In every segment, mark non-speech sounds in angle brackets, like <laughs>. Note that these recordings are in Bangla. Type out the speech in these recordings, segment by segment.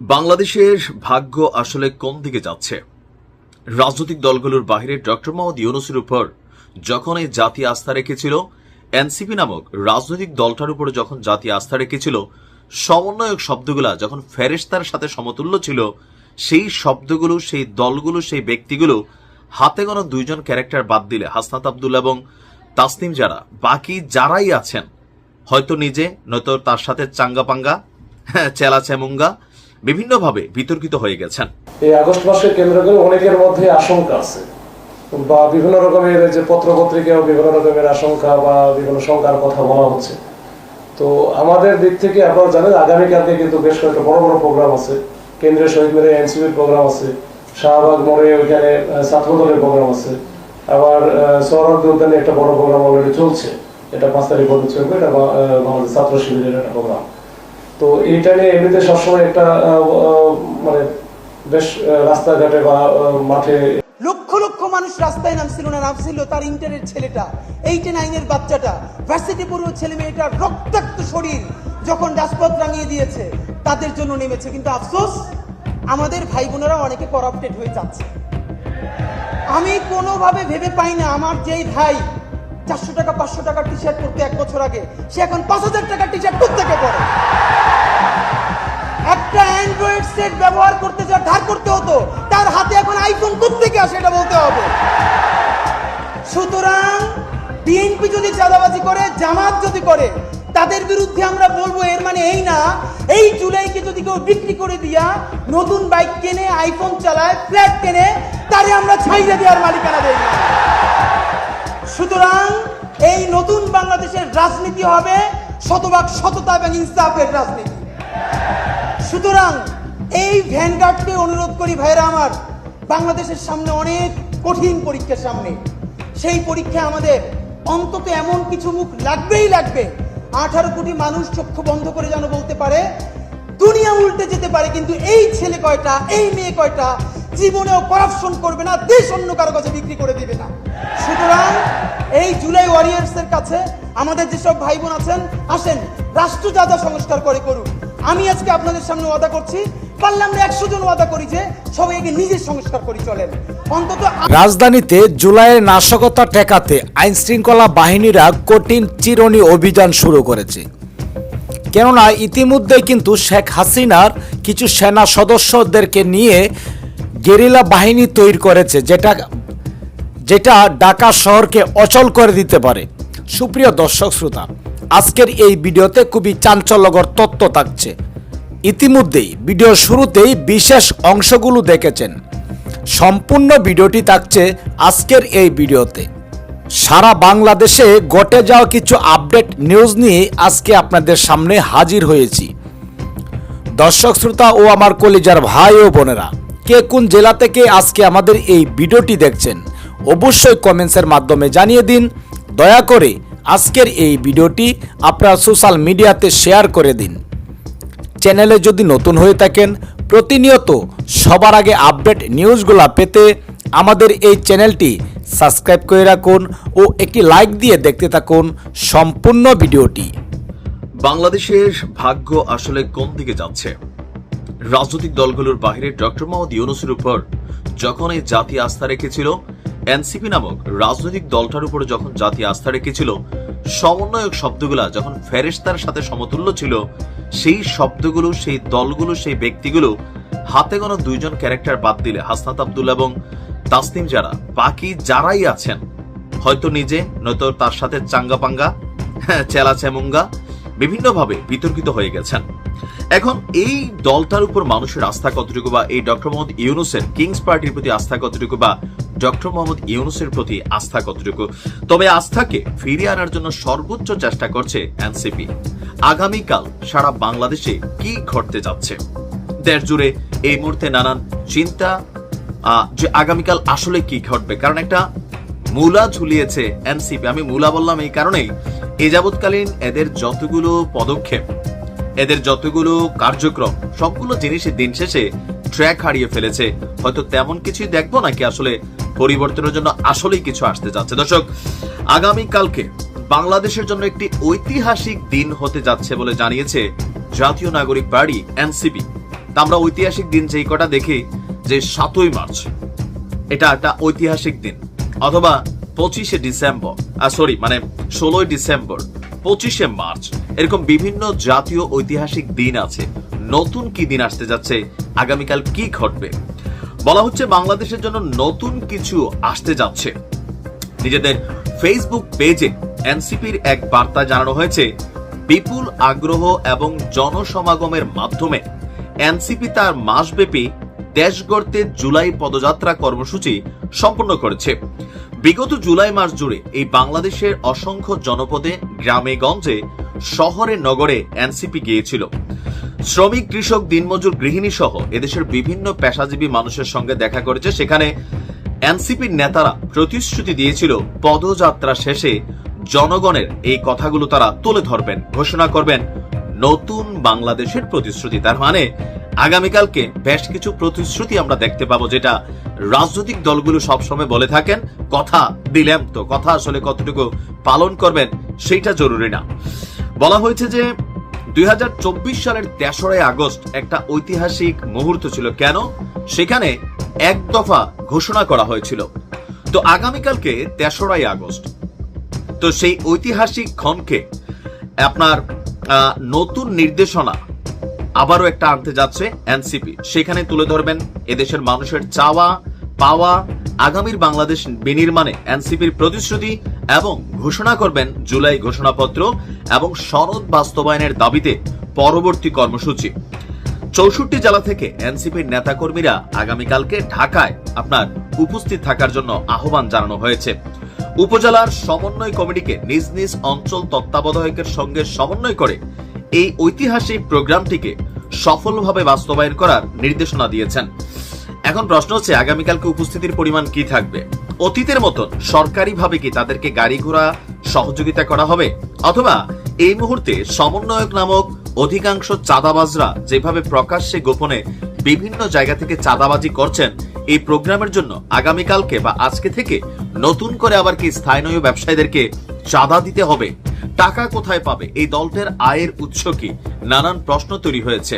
বাংলাদেশের ভাগ্য আসলে কোন দিকে যাচ্ছে? রাজনৈতিক দলগুলোর বাইরে ডক্টর মোহাম্মদ ইউনুসের উপর যখন এই জাতি আস্থা রেখেছিল, এনসিপি নামক রাজনৈতিক দলটার উপরে যখন জাতি আস্থা রেখেছিল, সমন্বয়ক শব্দগুলা যখন ফেরেস্তার সাথে সমতুল্য ছিল, সেই শব্দগুলো, সেই দলগুলো, সেই ব্যক্তিগুলো হাতে গোনা দুইজন ক্যারেক্টার বাদ দিলে, হাসনাত আবদুল্লা এবং তাসনিম যারা, বাকি যারাই আছেন, হয়তো নিজে, নয়তো তার সাথে চাঙ্গাপাঙ্গা <laughs> চেলা চেমুঙ্গা বিভিন্নভাবে বিতর্কিত হয়ে গেছেন। এই আগস্ট মাসকে কেন্দ্র করে অনেকের মধ্যে আশঙ্কা আছে। বা বিভিন্ন রকমের যে পত্র পত্রিকাও বিভিন্ন রকমের আশঙ্কা বা বিভিন্ন শঙ্কার কথা বলা হচ্ছে। তো আমাদের দিক থেকে আপনারা জানেন, আগামীকালকে কিন্তু বেশ কয়েকটা বড় বড় প্রোগ্রাম আছে। কেন্দ্রীয় শহীদ মিনারে এনসিপির প্রোগ্রাম আছে। শাহবাগ মোড়ে ওইখানে ছাত্র দলের প্রোগ্রাম আছে। আবার সৌরভ উদ্যানে একটা বড় প্রোগ্রাম অলরেডি চলছে। এটা পাঁচ তারিখ পর্যন্ত চলবে। এটা বাংলাদেশ ছাত্র শিবিরের একটা প্রোগ্রাম। তো এইটা নিয়ে এমনিতে সবসময় একটা মানে বেশ রাস্তাঘাটে বা মাঠে লক্ষ লক্ষ মানুষ রাস্তায় নামছিল না, নামছিল তার ইন্টারের ছেলেটা এইটে নাইনের বাচ্চাটা। ভার্সিটি পড়ুয়া ছেলে মেয়েটা রক্তাক্ত শরীর যখন রাজপথ রাঙিয়ে দিয়েছে, তাদের জন্য নেমেছে। কিন্তু আফসোস, আমাদের ভাই বোনেরা অনেকে করাপ্টেড হয়ে যাচ্ছে। আমি কোনোভাবে ভেবে পাই না, আমার যেই ভাই চারশো টাকা, পাঁচশো টাকার টি শার্ট পরতে এক বছর আগে। সে এখন পাঁচ হাজার টাকার টি শার্ট কোথেকে পরে। একটা অ্যান্ড্রয়েড সেট ব্যবহার করতে যা ধার করতে হতো, তার হাতে এখন আইফোন থেকে আসে এটা বলতে হবে। সুতরাং বিএনপি যদি চাঁদাবাজি করে, জামাত যদি করে, তাদের বিরুদ্ধে আমরা বলব এর মানে এই না, এই জুলাইকে যদি কেউ বিক্রি করে দিয়া নতুন বাইক কেনে আইফোন চালায়, ফ্ল্যাট কেনে, তারে আমরা ছাইড়ে দেওয়ার মালিকানা দেই না। সুতরাং এই নতুন বাংলাদেশের রাজনীতি হবে শতভাগ সততা এবং ইনসাফের রাজনীতি। সুতরাং এই ভ্যানগার্ডকে অনুরোধ করি ভাইরা আমার, বাংলাদেশের সামনে অনেক কঠিন পরীক্ষার সামনে। সেই পরীক্ষা আমাদের অন্তত এমন কিছু মুখ লাগবেই লাগবে। আঠারো কোটি মানুষ চক্ষু বন্ধ করে যেন বলতে পারে, দুনিয়া উল্টে যেতে পারে, কিন্তু এই ছেলে কয়টা, এই মেয়ে কয়টা জীবনেও করাপশন করবে না, দেশ অন্য কারও কাছে বিক্রি করে দিবে না। সুতরাং এই জুলাই ওয়ারিয়ার্সের কাছে আমাদের যেসব ভাই বোন আছেন, আসেন, রাষ্ট্র যা যা সংস্কার করে করুক। আমি আজকে আপনাদের সামনে ওয়াদা করছি রাজধানীতে জুলাইয়ের নাশকতা ঠেকাতে আইন শৃঙ্খলা বাহিনীরা কঠিন চিরনি অভিযান শুরু করেছে। কেননা ইতিমধ্যে কিন্তু শেখ হাসিনার কিছু সেনা সদস্যদেরকে নিয়ে গেরিলা বাহিনী তৈরি করেছে যেটা যেটা ঢাকা শহরকে অচল করে দিতে পারে। সুপ্রিয় দর্শক শ্রোতা, আজকের এই ভিডিওতে খুবই চাঞ্চল্যকর তথ্য থাকছে। ইতিমধ্যেই ভিডিওর শুরুতেই বিশেষ অংশগুলো দেখেছেন। সম্পূর্ণ ভিডিওটি থাকছে আজকের এই ভিডিওতে। সারা বাংলাদেশে ঘটে যাওয়া কিছু আপডেট নিউজ নিয়ে আজকে আপনাদের সামনে হাজির হয়েছি। দর্শক শ্রোতা ও আমার কলিজার ভাই ও বোনেরা কে কোন জেলা থেকে আজকে আমাদের এই ভিডিওটি দেখছেন, অবশ্যই কমেন্টসের মাধ্যমে জানিয়ে দিন। দয়া করে আজকের এই ভিডিওটি আপনার সোশ্যাল মিডিয়াতে শেয়ার করে দিন। চ্যানেলে যদি নতুন হয়ে থাকেন, প্রতিনিয়ত সবার আগে আপডেট নিউজগুলো পেতে আমাদের এই চ্যানেলটি সাবস্ক্রাইব করে রাখুন ও একটি লাইক দিয়ে দেখতে থাকুন সম্পূর্ণ ভিডিওটি। বাংলাদেশের ভাগ্য আসলে কোন দিকে যাচ্ছে? রাজনৈতিক দলগুলোর বাইরে ডক্টর মোহাম্মদ ইউনুসের উপর যখন এই জাতি আস্থা রেখেছিল, এনসিপি নামক রাজনৈতিক দলটার উপর যখন জাতি আস্থা রেখেছিল, সমন্বয়ক শব্দগুলা যখন ফেরেস্তার সাথে সমতুল্য ছিল, সেই শব্দগুলো, সেই দলগুলো, সেই ব্যক্তিগুলো হাতে গোনা দুইজন ক্যারেক্টার বাদ দিলে, হাসনাত আবদুল্লা এবং তাসনিম যারা, বাকি যারাই আছেন, হয়তো নিজে, নয়তো তার সাথে চাঙ্গাপাঙ্গা চেলা চেমুঙ্গা বিভিন্নভাবে বিতর্কিত হয়ে গেছেন। এখন এই দলটার উপর মানুষের আস্থা কতটুকু বা এই ডক্টর মোহাম্মদ ইউনুসের কিংস পার্টির প্রতি আস্থা কতটুকু বা ডক্টর মোহাম্মদ ইউনুসের প্রতি আস্থা কতটুকু? তবে আস্থাকে ফিরিয়ে আনার জন্য সর্বোচ্চ চেষ্টা করছে এনসিপি। আগামীকাল সারা বাংলাদেশে কি ঘটতে যাচ্ছে? দেশ জুড়ে এই মুহূর্তে নানান চিন্তা যে আগামীকাল আসলে কি ঘটবে? কারণ একটা মূলা ঝুলিয়েছে এনসিপি। আমি মূলা বললাম এই কারণেই এ যাবৎকালীন এদের যতগুলো পদক্ষেপ, এদের যতগুলো কার্যক্রম, সবগুলো জিনিসই দিন শেষে ট্র্যাক হারিয়ে ফেলেছে। হয়তো তেমন কিছুই দেখব নাকি আসলে পরিবর্তনের জন্য আসলেই কিছু আসতে যাচ্ছে। দর্শক আগামী কালকে বাংলাদেশের জন্য একটি ঐতিহাসিক দিন হতে যাচ্ছে বলে জানিয়েছে জাতীয় নাগরিক পার্টি, এনসিপি। আমরা ঐতিহাসিক দিন যেই কটা দেখি, যে সাতই মার্চ, এটা একটা ঐতিহাসিক দিন। অথবা পঁচিশে ডিসেম্বর সরি মানে ষোলোই ডিসেম্বর, পঁচিশে মার্চ, এরকম বিভিন্ন জাতীয় ঐতিহাসিক দিন আছে। নতুন কি দিন আসতে যাচ্ছে? আগামীকাল কি ঘটবে? বলা হচ্ছে বাংলাদেশের জন্য নতুন কিছু আসতে যাচ্ছে। নিজেদের ফেসবুক পেজে এনসিপির এক বার্তা জানানো হয়েছে, বিপুল আগ্রহ এবং জনসমাগমের মাধ্যমে এনসিপি তার মাসব্যাপী দেশ গড়তে জুলাই পদযাত্রা কর্মসূচি সম্পন্ন করেছে। বিগত জুলাই মাস জুড়ে এই বাংলাদেশের অসংখ্য জনপদে, গ্রামে, গঞ্জে, শহরে, নগরে এনসিপি গিয়েছিল। শ্রমিক, কৃষক, দিনমজুর, গৃহিণী সহ এদেশের বিভিন্ন পেশাজীবী মানুষের সঙ্গে দেখা করেছে। সেখানে এনসিপির নেতারা প্রতিশ্রুতি দিয়েছিল, পদযাত্রা শেষে জনগণের এই কথাগুলো তারা তুলে ধরবেন, ঘোষণা করবেন নতুন বাংলাদেশের প্রতিশ্রুতি। তার মানে আগামীকালকে বেশ কিছু প্রতিশ্রুতি আমরা দেখতে পাবো, যেটা রাজনৈতিক দলগুলো সবসময় বলে থাকেন, কথা দিলাম তো, কথা আসলে কতটুকু পালন করবেন সেইটা জরুরি না। বলা হয়েছে যে দুই সালের তেসরাই আগস্ট একটা ঐতিহাসিক মুহূর্ত ছিল। কেন? সেখানে এক দফা ঘোষণা করা হয়েছিল। তো আগামীকালকে তেসরাই আগস্ট। তো সেই ঐতিহাসিক ক্ষণকে আপনার নতুন নির্দেশনা আবারও একটা আনতে যাচ্ছে এনসিপি। সেখানে তুলে ধরবেন এদেশের মানুষের চাওয়া, পাওয়া, আগামীর বাংলাদেশ বিনির্মাণে এনসিপির প্রতিশ্রুতি এবং ঘোষণা করবেন জুলাই ঘোষণাপত্র এবং সনদ বাস্তবায়নের দাবিতে পরবর্তী কর্মসূচি। চৌষট্টি জেলা থেকে এনসিপির নেতাকর্মীরা আগামীকালকে ঢাকায় আপনার উপস্থিত থাকার জন্য আহ্বান জানানো হয়েছে। উপজেলার সমন্বয় কমিটিকে নিজ নিজ অঞ্চল তত্ত্বাবধায়কের সঙ্গে সমন্বয় করে এই ঐতিহাসিক প্রোগ্রামটিকে সফলভাবে বাস্তবায়ন করার নির্দেশনা দিয়েছেন। এখন প্রশ্ন হচ্ছে, আগামীকালকে উপস্থিতির পরিমাণ কি থাকবে? অতীতের মতন সরকারিভাবে কি তাদেরকে গাড়ি ঘোড়া সহযোগিতা করা হবে? অথবা এই মুহূর্তে সমন্বয়ক নামক অধিকাংশ চাঁদাবাজরা যেভাবে প্রকাশ্যে গোপনে বিভিন্ন জায়গা থেকে চাঁদাবাজি করছেন, এই প্রোগ্রামের জন্য আগামীকালকে বা আজকে থেকে নতুন করে আবার কি স্থানীয় ব্যবসায়ীদেরকে চাঁদা দিতে হবে? টাকা কোথায় পাবে? এই দলটির আয়ের উৎস কি? নানান প্রশ্ন তৈরি হয়েছে।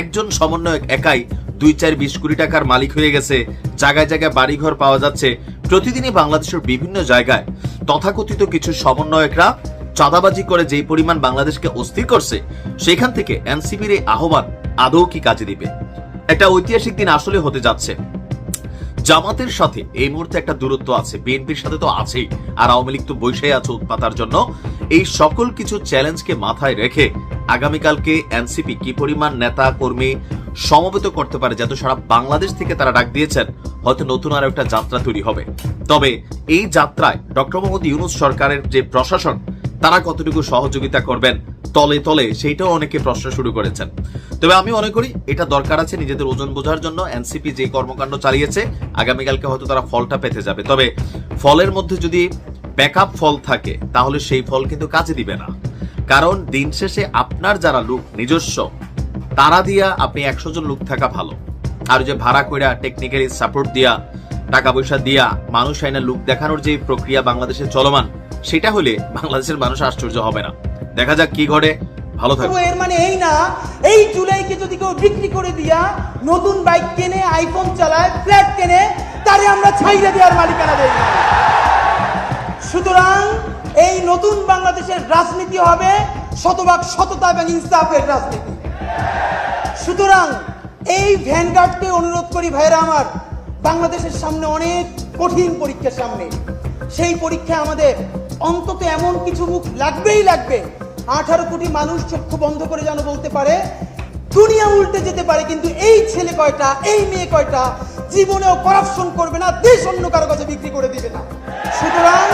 একজন সমন্বয়ক একাই দুই চার বিশ কোটি টাকার মালিক হয়ে গেছে। জায়গায় জায়গায় বাড়িঘর পাওয়া যাচ্ছে। প্রতিদিনই বাংলাদেশের বিভিন্ন জায়গায় তথাকথিত কিছু সমন্বয়করা চাঁদাবাজি করে যেই পরিমাণ বাংলাদেশকে অস্থির করছে, সেখান থেকে এনসিপির এই আহ্বান আদৌ কি কাজে দিবে? একটা ঐতিহাসিক দিন আসলে হতে যাচ্ছে। জামাতের সাথে এই মুহূর্তে একটা দূরত্ব আছে। বিএনপির সাথে তো আছেই। আর আওয়ামী লীগ তো বৈশাই আছে উৎপাতার জন্য। এই সকল কিছু চ্যালেঞ্জকে মাথায় রেখে আগামীকালকে এনসিপি কি পরিমাণ নেতা, কর্মী সমবেত করতে পারে যাতে সারা বাংলাদেশ থেকে তারা ডাক দিয়েছেন, হয়তো নতুন আর একটা যাত্রা তৈরি হবে। তবে এই যাত্রায় ডক্টর মোহাম্মদ ইউনুস সরকারের যে প্রশাসন, তারা কতটুকু সহযোগিতা করবেন তলে তলে সেইটাও অনেকে প্রশ্ন শুরু করেছেন। তবে আমি মনে করি এটা দরকার আছে নিজেদের ওজন বোঝার জন্য। এনসিপি যে কর্মকাণ্ড চালিয়েছে, আগামীকালকে হয়তো তারা ফলটা পেতে যাবে। তবে ফলের মধ্যে যদি ব্যাকআপ ফল থাকে, তাহলে সেই ফল কিন্তু কাজে দিবে না। কারণ দিন শেষে আপনার যারা লোক নিজস্ব, তারা দিয়া আপনি একশো জন লোক থাকা ভালো। আর যে ভাড়া কইরা টেকনিক্যালি সাপোর্ট দিয়া টাকা পয়সা দিয়া মানুষ আইনা লোক দেখানোর যে প্রক্রিয়া বাংলাদেশে চলমান, সেটা হলে বাংলাদেশের মানুষ আশ্চর্য হবে না। দেখা যাক কি ঘটে। ভালো থাকবে এর মানে এই না, এই জুলাইকে যদি কেউ বিক্রি করে দিয়া নতুন বাইক কেনে আইফোন চালায়, ফ্ল্যাট কেনে, তারে আমরা ছাইরে দেওয়ার মালিকানা দেই। সুতরাং এই নতুন বাংলাদেশের রাজনীতি হবে শতভাগ সততা এবং ইনসাফের রাজনীতি। সুতরাং এই ভ্যানগার্ডকে অনুরোধ করি ভাইরা আমার, বাংলাদেশের সামনে অনেক কঠিন পরীক্ষার সামনে। সেই পরীক্ষায় আমাদের অন্তত এমন কিছু মুখ লাগবেই লাগবে। আঠারো কোটি মানুষ চক্ষু বন্ধ করে যেন বলতে পারে, দুনিয়া উল্টে যেতে পারে, কিন্তু এই ছেলে কয়টা, এই মেয়ে কয়টা জীবনেও করাপশন করবে না, দেশ অন্য কারও কাছে বিক্রি করে দিবে না। সুতরাং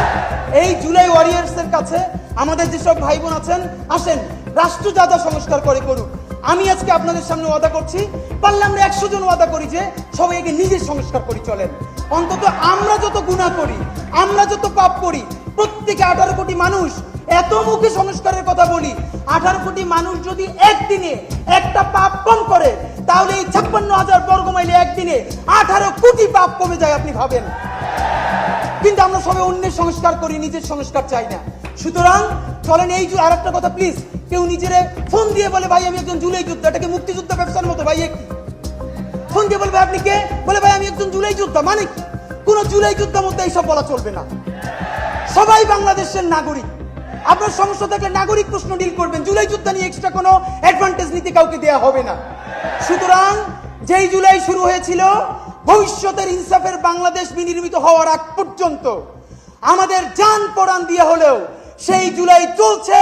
এই জুলাই ওয়ারিয়ার্সের কাছে আমাদের যেসব ভাই বোন আছেন, আসেন, রাষ্ট্র যা যা সংস্কার করে করুক। আমি আজকে আপনাদের সামনে ওয়াদা করছি, পারলে আমরা একশো জন ওয়াদা করি যে সবাইকে নিজের সংস্কার করি চলেন। অন্তত আমরা যত গুণা করি, আমরা যত পাপ করি প্রত্যেকে আঠারো কোটি মানুষ, এত মুখে সংস্কারের কথা বলি, আঠারো কোটি মানুষ যদি একদিনে একটা পাপ কম করে, তাহলে এই ছাপ্পান্ন হাজার বর্গ মাইলে একদিনে আঠারো কোটি পাপ কমে যায়, আপনি ভাবেন? কিন্তু আমরা সবাই অন্যের সংস্কার করি, নিজের সংস্কার চাই না। সুতরাং, চলেন এই আর একটা কথা প্লিজ কেউ নিজেরে ফোন দিয়ে বলে, ভাই, আমি একজন জুলাই যোদ্ধা, এটাকে মুক্তিযোদ্ধা ব্যবসার মতো, ভাই কি? ফোন দিয়ে বলবে, আপনি কে? বলে, ভাই, আমি একজন জুলাই যোদ্ধা। মানে কি? কোন জুলাই যোদ্ধার মধ্যে এইসব বলা চলবে না। সবাই বাংলাদেশের নাগরিক। আপনার সমস্যা থাকলে নাগরিক প্রশ্ন ডিল করবেন, জুলাই যুদ্ধ নিয়ে এক্সট্রা কোনো অ্যাডভান্টেজ নীতি কাউকে দেওয়া হবে না। সুতরাং যেই জুলাই শুরু হয়েছিল, ভবিষ্যতের ইনসাফের বাংলাদেশ বিনির্মিত হওয়ার আগ পর্যন্ত আমাদের যান পরাণ দিয়ে হলেও সেই জুলাই চলছে